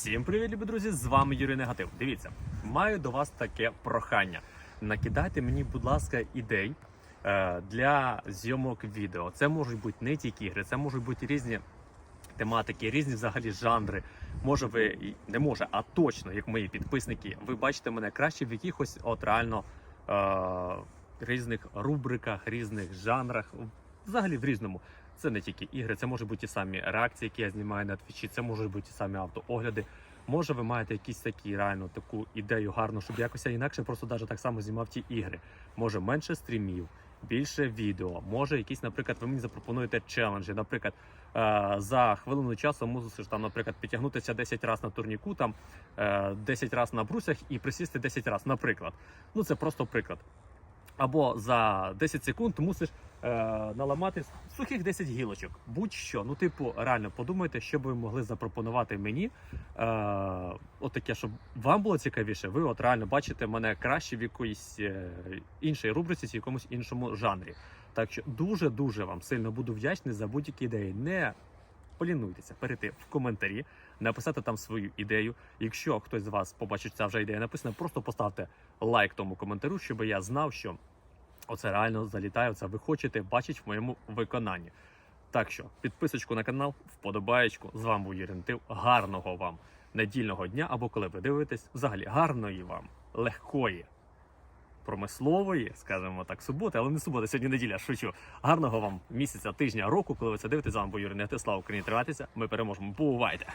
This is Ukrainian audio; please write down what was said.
Всім привіт, любі друзі! З вами Юрій Негатив. Дивіться, маю до вас таке прохання. Накидайте мені, будь ласка, ідей е, для зйомок відео. Це можуть бути не тільки ігри, це можуть бути різні тематики, різні взагалі жанри. Може, ви не може, а точно, як мої підписники, ви бачите мене краще в якихось от реально е, різних рубриках, різних жанрах, взагалі в різному. Це не тільки ігри, це можуть бути ті самі реакції, які я знімаю на твічі, це можуть бути ті самі автоогляди. Може, ви маєте якісь такі реально таку ідею гарну, щоб якось інакше просто навіть так само знімав ті ігри. Може менше стрімів, більше відео. Може, якісь, наприклад, ви мені запропонуєте челенджі. Наприклад, е, за хвилину часу мусиш там, наприклад, підтягнутися 10 разів на турніку, там е, 10 разів на брусях і присісти 10 разів. Наприклад, ну це просто приклад. Або за 10 секунд мусиш е, наламати сухих 10 гілочок. Будь-що. Ну, типу, реально подумайте, що б ви могли запропонувати мені. Е, от таке, щоб вам було цікавіше, ви от реально бачите мене краще в якоїсь е, іншій рубриці, чи якомусь іншому жанрі. Так що дуже-дуже вам сильно буду вдячний за будь-які ідеї. Не полінуйтеся перейти в коментарі, написати там свою ідею. Якщо хтось з вас побачить, ця вже ідея написана, просто поставте лайк тому коментарю, щоб я знав, що оце реально залітає, оце ви хочете бачити в моєму виконанні. Так що підписочку на канал, вподобаєчку. З вами був Юрій Нетив. Гарного вам недільного дня або коли ви дивитесь, взагалі гарної вам, легкої, промислової, скажімо так, суботи, але не субота, сьогодні неділя, шучу. Гарного вам місяця, тижня, року, коли ви це дивитесь. З вами був Юрій Нетив. Слава Україні, тривайтеся. Ми переможемо. Бувайте!